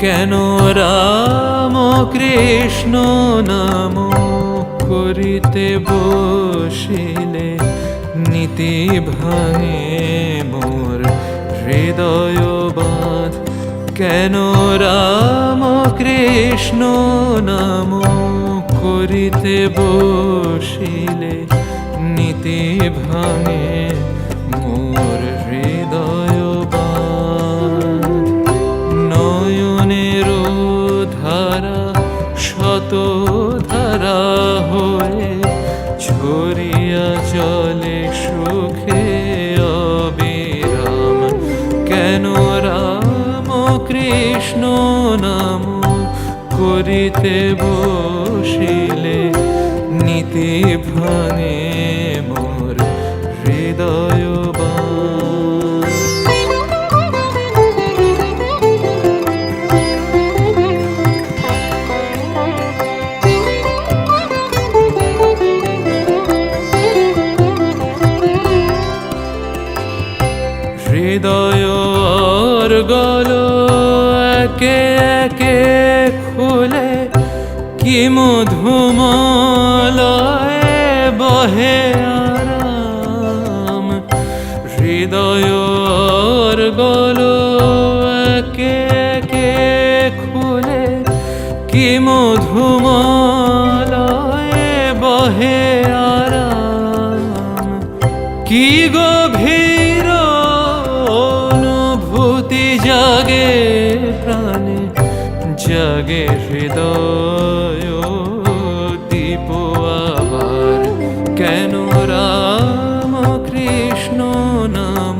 কেন রাম কৃষ্ণ নাম করিতে বসিলে নীতি ভাঙে মোর হৃদয় বাঁধ। কেন রাম কৃষ্ণ নাম করিতে বসিলে নীতি ভাঙে মোর ছড়িয়া চলে সুখে অবিরাম। কেন রাম কৃষ্ণ নাম করিতে বসিলে? নীতি ভানে মোর হৃদয় গল একে একে খুলে, কি মধুমলয়ে বহে আরাম। হৃদয় গল একে একে খুলে, কি মধুমলয়ে বহে আরাম জাগে প্রাণে জাগে হৃদয় দীপ আবার। কেন রাম কৃষ্ণ নাম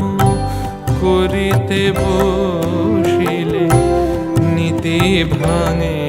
করিতে বসিলে নীতি ভাঙে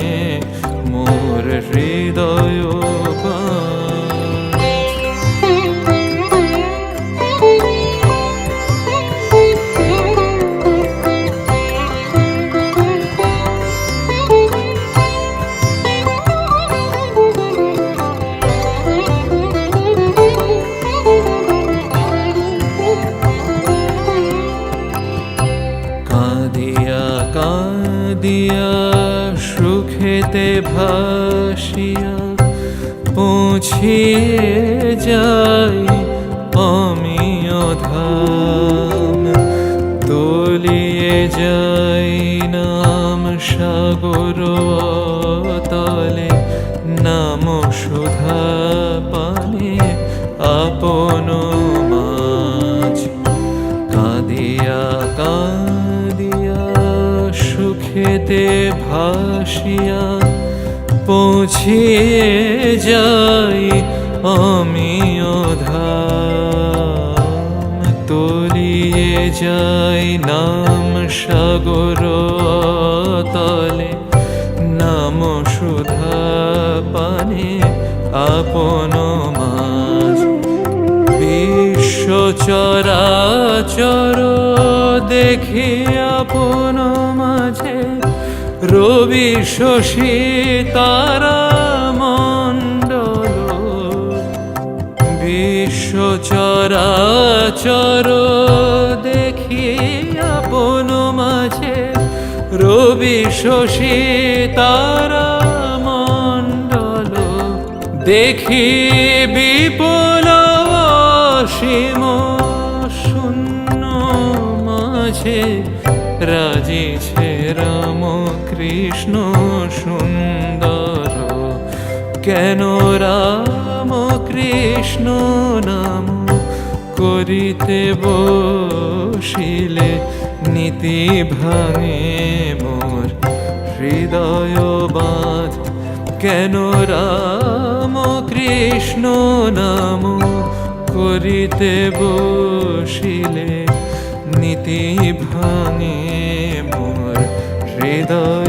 কাঁদিয়া কাঁদিয়া সুখেতে ভাসিয়া পৌঁছিয়ে যাই অমিয় ধাম। তলিয়ে যাই নাম সাগর তলে, নাম সুধা পানে, আপন সুখেতে ভাসিয়া পৌঁছিয়ে যাই অমিয় ধাম তলিয়ে যাই নাম সাগর তলে, নাম সুধা পানে আপন মাঝ। বিশ্ব চরাচর দেখি আপন রবি শশী তারা মণ্ডল। বিশ্ব চরাচর দেখি আপন মাঝে। রবি শশী তারা মণ্ডল। দেখি বিপুল অসীম শূন্য মাঝে। রাজিছে রাম কৃষ্ণ সুন্দর। কেন রাম কৃষ্ণ নাম করিতে বসিলে নীতি ভাঙে মোর হৃদয় বাঁধ? কেন রাম কৃষ্ণ নাম করিতে বসিলে নীতি ভাঙে মোর হৃদয়